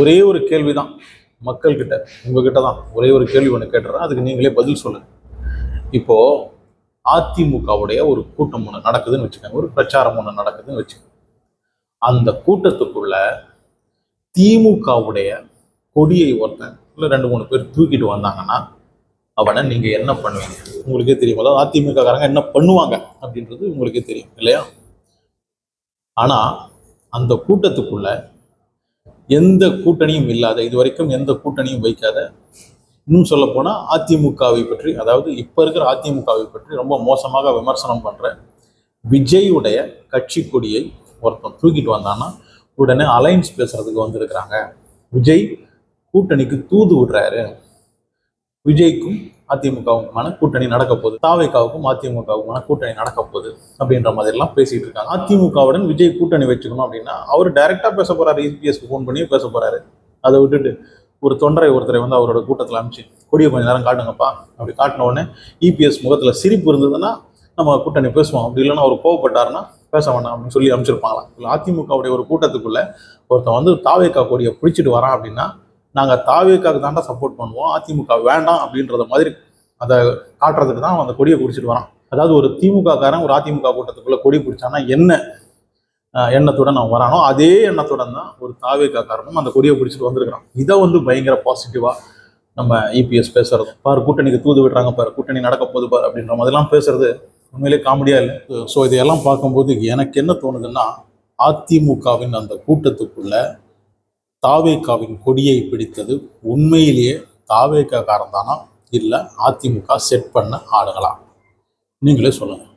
ஒரே ஒரு கேள்வி தான் மக்கள்கிட்ட உங்ககிட்ட தான். ஒரே ஒரு கேள்வி ஒன்று கேட்டுறேன். அதுக்கு நீங்களே பதில் சொல்லுங்க. இப்போ அதிமுகவுடைய ஒரு கூட்டம் ஒன்று நடக்குதுன்னு வச்சுக்கோங்க. ஒரு பிரச்சாரம் ஒன்று நடக்குதுன்னு வச்சுக்கோங்க. அந்த கூட்டத்துக்குள்ள திமுகவுடைய கொடியை ஒருத்தன் இல்லை ரெண்டு மூணு பேர் தூக்கிட்டு வந்தாங்கன்னா அவனை நீங்கள் என்ன பண்ணுவீங்க? உங்களுக்கே தெரியும். அதாவது அதிமுககாரங்க என்ன பண்ணுவாங்க அப்படின்றது உங்களுக்கே தெரியும். இல்லையா? ஆனால் அந்த கூட்டத்துக்குள்ள எந்த கூட்டணியும் இல்லாத இது வரைக்கும் எந்த கூட்டணியும் வைக்காத இன்னும் சொல்ல போனால் அதிமுகவை பற்றி அதாவது இப்போ இருக்கிற அதிமுகவை பற்றி ரொம்ப மோசமாக விமர்சனம் பண்ணுற விஜயுடைய கட்சி கொடியை ஒருத்தன் தூக்கிட்டு வந்தான்னா உடனே அலைன்ஸ் பேசுறதுக்கு வந்திருக்கிறாங்க. விஜய் கூட்டணிக்கு தூது விடுறாரு. விஜய்க்கும் அதிமுகவுக்குமான கூட்டணி நடக்க போகுது. தாவைக்காவுக்கும் அதிமுகவுக்குமான கூட்டணி நடக்க போகுது அப்படின்ற மாதிரி எல்லாம் பேசிட்டு இருக்காங்க. அதிமுகவுடன் விஜய் கூட்டணி வச்சுக்கணும் அப்படின்னா அவர் டைரக்டா பேச போறாரு இபிஎஸ்க்கு ஃபோன் பண்ணி பேச போறாரு. அதை விட்டுட்டு ஒரு தொண்டரை ஒருத்தரை வந்து அவரோட கூட்டத்தில் அனுப்பிச்சு கொடியை கொஞ்சம் நேரம் காட்டுங்கப்பா அப்படி காட்டின உடனே இபிஎஸ் முகத்தில் சிரிப்பு இருந்ததுன்னா நம்ம கூட்டணி பேசுவோம். அப்படி இல்லைன்னா அவர் கோவப்பட்டாருன்னா பேச வேண்டாம் அப்படின்னு சொல்லி அனுப்பிச்சிருப்பாங்களாம் இல்லை அதிமுகவுடைய ஒரு கூட்டத்துக்குள்ள ஒருத்தன் வந்து தாவேக்கா கொடியை பிடிச்சிட்டு வரான் அப்படின்னா நாங்கள் தாவேக்காக்கு தாண்டா சப்போர்ட் பண்ணுவோம். அதிமுக வேண்டாம் அப்படின்றத மாதிரி அதை காட்டுறதுக்கு தான் அந்த கொடியை பிடிச்சிட்டு வரான். அதாவது ஒரு திமுக காரன் ஒரு அதிமுக கூட்டத்துக்குள்ளே கொடி பிடிச்சான்னா என்ன எண்ணத்துடன் அவன் வரானோ அதே எண்ணத்துடன் தான் ஒரு தாவேக்கா காரனும் அந்த கொடியை பிடிச்சிட்டு வந்திருக்கிறான். இதை வந்து பயங்கர பாசிட்டிவாக நம்ம இபிஎஸ் பேசுறது. பாரு கூட்டணிக்கு தூது விடுறாங்க பாரு கூட்டணி நடக்க போது பாரு அப்படின்ற மாதிரிலாம் பேசுறது. உண்மையிலே காமெடியாக இல்லை. ஸோ இதையெல்லாம் பார்க்கும்போது எனக்கு என்ன தோணுதுன்னா அதிமுகவின் அந்த கூட்டத்துக்குள்ள தாவேக்காவின் கொடியை பிடித்தது உண்மையிலேயே தாவேக்காரன் தானா இல்லை அதிமுக செட் பண்ண ஆடுகளா நீங்களே சொல்லுங்கள்